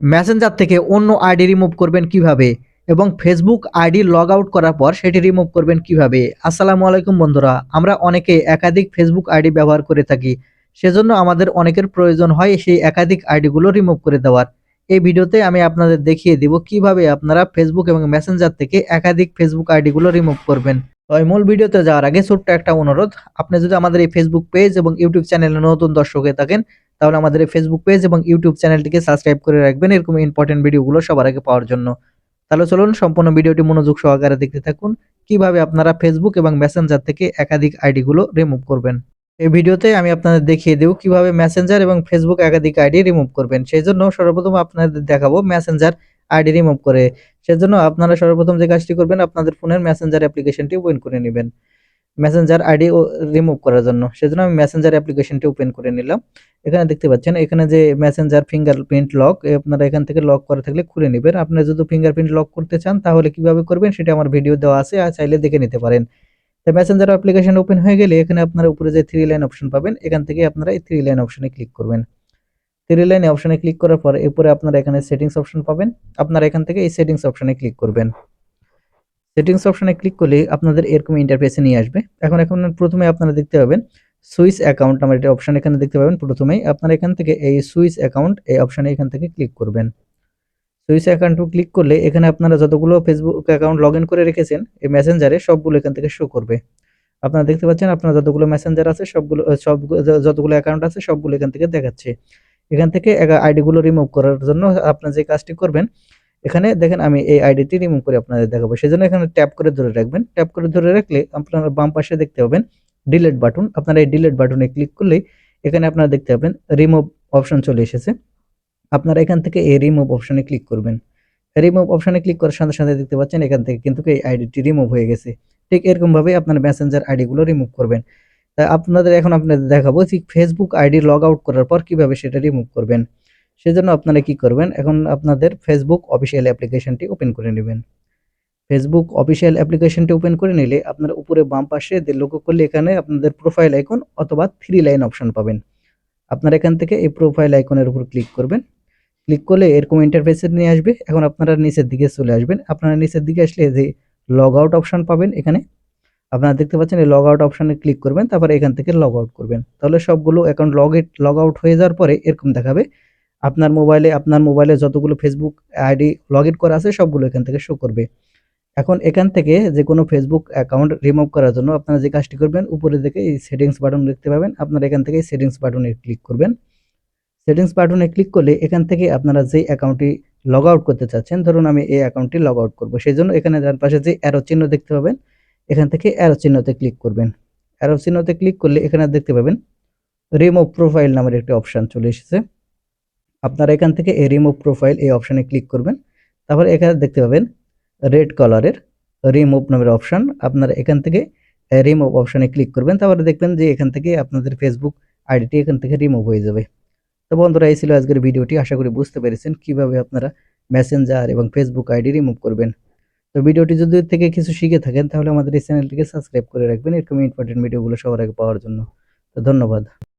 Messenger থেকে অন্য ID remove করবেন কীভাবে এবং ফেসবুক আইডি লগ আউট করার পর সেটি রিমুভ করবেন কীভাবে? আসসালামু আলাইকুম বন্ধুরা, আমরা অনেকে একাধিক ফেসবুক আইডি ব্যবহার করে থাকি, সেজন্য আমাদের অনেকের প্রয়োজন হয় সেই একাধিক আইডিগুলো রিমুভ করে দেওয়ার। এই ভিডিওতে আমি আপনাদের দেখিয়ে দিব কীভাবে আপনারা ফেসবুক এবং মেসেঞ্জার থেকে একাধিক ফেসবুক আইডিগুলো রিমুভ করবেন। এই মূল ভিডিওতে যাওয়ার আগে ছোট্ট একটা অনুরোধ, আপনি যদি আমাদের এই ফেসবুক পেজ এবং ইউটিউব চ্যানেলে নতুন দর্শক হয়ে থাকেন তাহলে আমাদের এই ফেসবুক পেজ এবং ইউটিউব চ্যানেলটিকে সাবস্ক্রাইব করে রাখবেন। এরকম ইম্পর্টেন্ট ভিডিওগুলো সবার আগে পাওয়ার জন্য। তাহলে চলুন, সম্পূর্ণ ভিডিওটি মনোযোগ সহকারে দেখতে থাকুন। কীভাবে আপনারা ফেসবুক এবং মেসেঞ্জার থেকে একাধিক আইডিগুলো রিমুভ করবেন? এই ভিডিওতে আমি আপনাদের দেখিয়ে দেব কীভাবে মেসেঞ্জার এবং ফেসবুক একাধিক আইডি রিমুভ করবেন। সেই জন্য সর্বপ্রথম আপনাদের দেখাবো মেসেঞ্জার আইডি রিমুভ করে। সেজন্য আপনারা সর্বপ্রথম যে কাজটি করবেন, আপনাদের ফোনের মেসেঞ্জার অ্যাপ্লিকেশনটি ওপেন করে নেবেন। মেসেঞ্জার আইডি রিমুভ করার জন্য। সেজন্য আমি মেসেঞ্জার অ্যাপ্লিকেশনটি ওপেন করে নিলাম। এখানে দেখতে পাচ্ছেন, এখানে যে মেসেঞ্জার ফিঙ্গারপ্রিন্ট লক আপনারা এখান থেকে লক করা থাকলে খুলে নেবেন। আপনারা যদি ফিঙ্গারপ্রিন্ট লক করতে চান, তাহলে কীভাবে করবেন সেটা আমার ভিডিও দেওয়া আছে, আর চাইলে দেখে নিতে পারেন। তো মেসেঞ্জার অ্যাপ্লিকেশন ওপেন হয়ে গেলে এখানে আপনারা উপরে যে থ্রি লাইন অপশন পাবেন, এখান থেকে আপনারা এই থ্রি লাইন অপশনে ক্লিক করবেন। থ্রি লাইন অপশনে ক্লিক করার পর এরপরে আপনারা এখানে সেটিংস অপশন পাবেন। আপনারা এখান থেকে এই সেটিংস অপশনে ক্লিক করবেন। সেটিংস অপশনে ক্লিক করলে আপনাদের এরকম ইন্টারফেসে নিয়ে আসবে। এখন এখন প্রথমে আপনারা দেখতে পাবেন সুইচ অ্যাকাউন্ট আমার এটা অপশন এখানে দেখতে পাবেন। প্রথমেই আপনারা এখান থেকে এই সুইচ অ্যাকাউন্ট এই অপশনে এখান থেকে ক্লিক করবেন। সুইচ অ্যাকাউন্ট ক্লিক করলে এখানে আপনারা যতগুলো ফেসবুক অ্যাকাউন্ট লগ করে রেখেছেন, এই মেসেঞ্জারে সবগুলো এখান থেকে শো করবে। আপনারা দেখতে পাচ্ছেন আপনার যতগুলো মেসেঞ্জার আছে, সবগুলো, সব, যতগুলো অ্যাকাউন্ট আছে, সবগুলো এখান থেকে দেখাচ্ছে। এখান থেকে আইডিগুলো রিমুভ করার জন্য আপনার যে কাজটি করবেন এখানে দেখেন আমি এই আইডিটি রিমুভ করে আপনাদের দেখাবো। সেজন্য এখানে ট্যাপ করে ধরে রাখবেন। ট্যাপ করে ধরে রাখলে আপনারা বাম পাশে দেখতে পাবেন ডিলেট বাটন আপনারা এই ডিলেট বাটনে ক্লিক করলেই এখানে আপনারা দেখতে পাবেন রিমুভ অপশন চলে এসেছে। আপনারা এখান থেকে এই রিমুভ অপশনে ক্লিক করবেন। রিমুভ অপশনে ক্লিক করার সাথে সাথে দেখতে পাচ্ছেন এখান থেকে কিন্তু এই আইডিটি রিমুভ হয়ে গেছে। ঠিক এরকমভাবে আপনার মেসেঞ্জার আইডিগুলো রিমুভ করবেন। আপনাদের এখন আপনাদের দেখাবো যে ফেসবুক আইডি লগ আউট করার পর কীভাবে সেটা রিমুভ করবেন। সেজন্য আপনারা কি করবেন? এখন আপনাদের ফেসবুক অফিসিয়াল অ্যাপ্লিকেশনটি ওপেন করে নেবেন। ফেসবুক অফিসিয়াল অ্যাপ্লিকেশনটি ওপেন করে নিলে আপনার উপরে বাম পাশে লক্ষ্য করলে এখানে আপনাদের প্রোফাইল আইকন অথবা থ্রি লাইন অপশন পাবেন। আপনারা এখান থেকে এই প্রোফাইল আইকনের উপর ক্লিক করবেন। ক্লিক করলে এরকম ইন্টারফেসে নিয়ে আসবে। এখন আপনারা নিচের দিকে চলে আসবেন। আপনারা নিচের দিকে আসলে যে লগ আউট অপশন পাবেন এখানে, আপনারা দেখতে পাচ্ছেন এই লগ আউট অপশানে ক্লিক করবেন। তারপরে এখান থেকে লগ আউট করবেন। তাহলে সবগুলো অ্যাকাউন্ট লগ লগ আউট হয়ে যাওয়ার পরে এরকম দেখাবে আপনার মোবাইলে আপনার মোবাইলে যতগুলো ফেসবুক আইডি লগ ইন করা আছে, সবগুলো এখান থেকে শো করবে। এখন এখান থেকে যে কোনো ফেসবুক অ্যাকাউন্ট রিমুভ করার জন্য আপনারা যে কাজটি করবেন, উপরে দিকে এই সেটিংস বাটন দেখতে পাবেন। আপনারা এখান থেকে সেটিংস বাটনে ক্লিক করবেন। সেটিংস বাটনে ক্লিক করলে এখান থেকে আপনারা যে অ্যাকাউন্টটি লগ আউট করতে চাচ্ছেন, ধরুন আমি এই অ্যাকাউন্টটি লগ আউট করব। সেই জন্য এখানে যার পাশে যে অ্যারো চিহ্ন দেখতে পাবেন, এখান থেকে অ্যারো চিহ্নতে ক্লিক করবেন। অ্যারো চিহ্নতে ক্লিক করলে এখানে দেখতে পাবেন রিমুভ প্রোফাইল নামের একটি অপশান চলে এসেছে। আপনারা এখান থেকে এই রিমুভ প্রোফাইল এই অপশানে ক্লিক করবেন। তারপরে এখানে দেখতে পাবেন রেড কালারের রিমুভ নামের অপশান আপনারা এখান থেকে রিমুভ অপশানে ক্লিক করবেন। তারপরে দেখবেন যে এখান থেকে আপনাদের ফেসবুক আইডিটি এখান থেকে রিমুভ হয়ে যাবে। তো বন্ধুরা, এই ছিল আজকের ভিডিওটি। আশা করি বুঝতে পেরেছেন কীভাবে আপনারা মেসেঞ্জার এবং ফেসবুক আইডি রিমুভ করবেন। তো ভিডিওটি যদি থেকে কিছু শিখে থাকেন, তাহলে আমাদের এই চ্যানেলটিকে সাবস্ক্রাইব করে রাখবেন। এরকম ইম্পর্টেন্ট ভিডিওগুলো সবার আগে পাওয়ার জন্য। তো ধন্যবাদ।